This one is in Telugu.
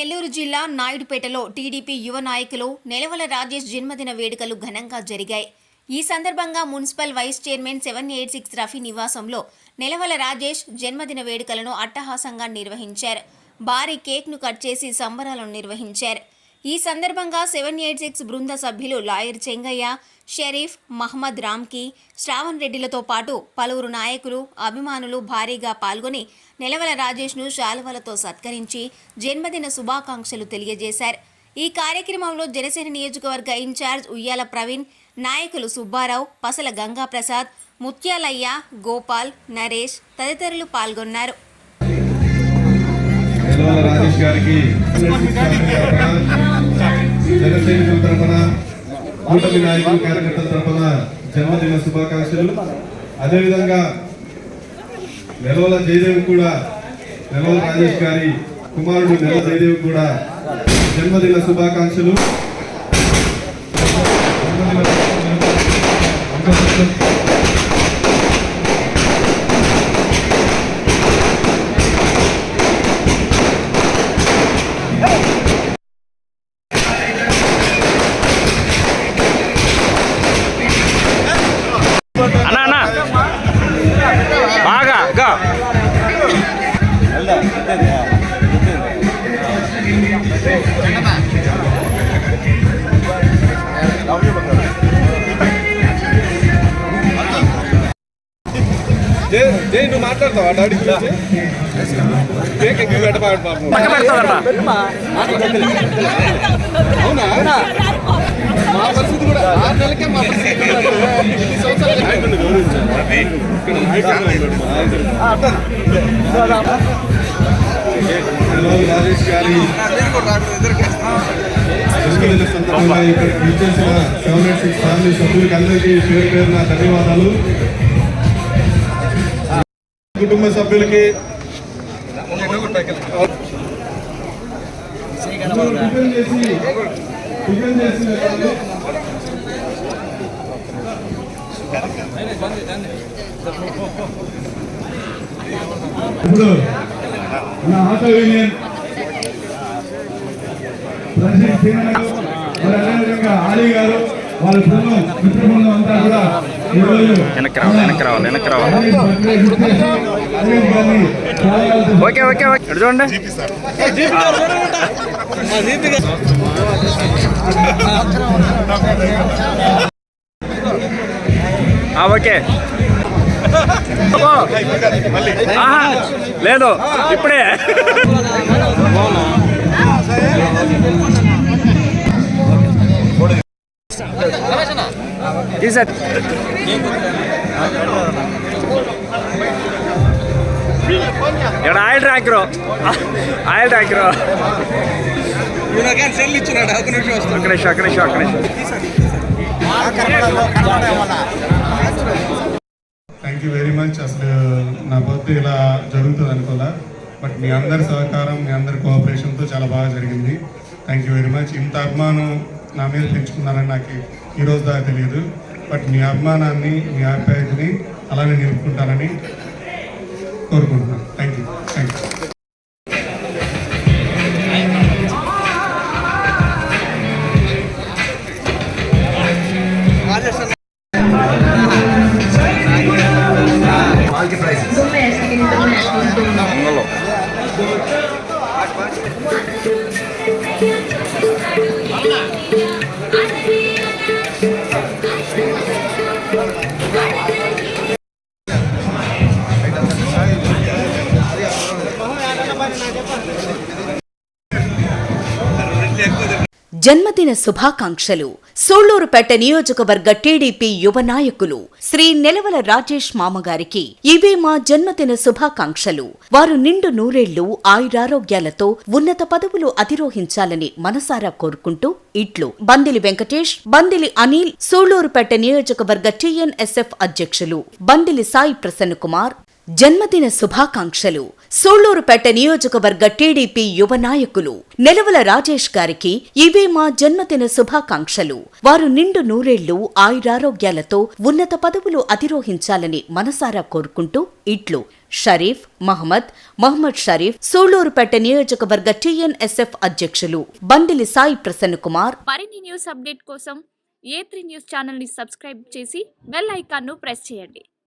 నెల్లూరు జిల్లా నాయుడుపేటలో టీడీపీ యువ నాయకులు నెలవల రాజేష్ జన్మదిన వేడుకలు ఘనంగా జరిగాయి. ఈ సందర్భంగా municipal vice chairman seven eight six Rafi నివాసంలో నెలవల రాజేష్ జన్మదిన వేడుకలను అట్టహాసంగా నిర్వహించారు. భారీ కేక్ను కట్ చేసి సంబరాలను నిర్వహించారు. ఈ సందర్భంగా సెవెన్ ఎయిట్ సిక్స్ బృంద సభ్యులు లాయర్ చెంగయ్య షరీఫ్ మహమ్మద్ రామ్కి శ్రావణ్ రెడ్డిలతో పాటు పలువురు నాయకులు అభిమానులు భారీగా పాల్గొని నెలవల రాజేష్ను శాలువలతో సత్కరించి జన్మదిన శుభాకాంక్షలు తెలియజేశారు. ఈ కార్యక్రమంలో జనసేన నియోజకవర్గ ఇన్ఛార్జ్ ఉయ్యాల ప్రవీణ్ నాయకులు సుబ్బారావు పసల గంగాప్రసాద్ ముత్యాలయ్య గోపాల్ నరేష్ తదితరులు పాల్గొన్నారు. యలవాల రాజేష్ గారికి జనసైనికుల తరఫున కూటమి నాయకులు కార్యకర్తల తరఫున జన్మదిన శుభాకాంక్షలు. అదేవిధంగా నెలవల జయదేవి కూడా నెలవల రాజేష్ గారి కుమారుడు నెల జయదేవి కూడా జన్మదిన శుభాకాంక్షలు. నువ్వు మాట్లాడతావా? డాడీ గురించి కేక్ ఎక్కువ పెట్టబాడు పాపం పక్క పెడతాదన్నా అవునా? మా పరిస్థితి కూడా ఆరు నెలలకే మా పరిస్థితి కూడా ఇన్ని సంవత్సరాలు నాయకుడిని గౌరవించాలి. ఇక్కడ రాజేష్ గారి సందర్భంగా విచ్చేసిన సెవెన్ ఎయిట్ సిక్స్ ఫ్యామిలీ సభ్యులకి అందరికీ పేరు పేరున ధన్యవాదాలు. కుటుంబ సభ్యులకి ఇప్పుడు నా ఆటో యూనియన్ ప్రెసిడెంట్ మరి అదేవిధంగా ఆలీ గారు వాళ్ళ బృందం మిత్ర బృందం అంతా కూడా వెనక్కి రావాలి, వెనక్కి రావాలి, వెనక్కి రావాలి. Okay okay okay. చూడండి? ఓకే. లేదు ఇప్పుడే. తీసారు ఇక్కడ oil tanker oil tanker cell ఇచ్చినాడు? ఒక నిమిషం ఒక్క నిమిషం ఒక్క నిమిషం ఒక్క నిమిషం. థ్యాంక్ యూ వెరీ మచ్ అసలు నా బర్త్డే ఇలా జరుగుతుంది అనుకోలే. బట్ మీ అందరి సహకారం మీ అందరి కోఆపరేషన్తో చాలా బాగా జరిగింది. థ్యాంక్ యూ వెరీ మచ్ ఇంత అభిమానం నా మీద పెంచుకున్నారని నాకు ఈ రోజు దాకా తెలియదు. బట్ మీ అభిమానాన్ని మీ ఆప్యాయతని అలానే నిలుపుకుంటారని కోరుకుంటున్నాను. థ్యాంక్ యూ థ్యాంక్ యూ జన్మదిన శుభాకాంక్షలు. సోళ్ళూరుపేట నియోజకవర్గ టీడీపీ యువ నాయకులు శ్రీ నెలవల రాజేష్ మామగారికి ఇవే మా జన్మదిన శుభాకాంక్షలు. వారు నిండు నూరేళ్ళు ఆయురారోగ్యాలతో ఉన్నత పదవులు అధిరోహించాలని మనసారా కోరుకుంటూ ఇట్లు బందిలి వెంకటేష్ బందిలి అనిల్ సోళ్ళూరుపేట నియోజకవర్గ టీఎన్ఎస్ఎఫ్ అధ్యక్షులు బందిలి సాయి ప్రసన్న కుమార్ జన్మదిన శుభాకాంక్షలు. సూళ్ళూరుపేట నియోజకవర్గ టీడీపీ యువ నాయకులు నెలవల రాజేష్ గారికి ఇవే మా జన్మదిన శుభాకాంక్షలు. వారు నిండు నూరేళ్ళు ఆయురారోగ్యాలతో ఉన్నత పదవులు అధిరోహించాలని మనసారా కోరుకుంటూ ఇట్లు షరీఫ్ మహమ్మద్ మహమ్మద్ షరీఫ్ సూళ్ళూరుపేట నియోజకవర్గ టీఎన్ఎస్ఎఫ్ అధ్యక్షులు బండిలి సాయి ప్రసన్న కుమార్. మరిన్ని న్యూస్ అప్డేట్ కోసం ఏ త్రీ న్యూస్ ఛానల్ని సబ్స్క్రైబ్ చేసి బెల్ ఐకాన్ను ప్రెస్ చేయండి.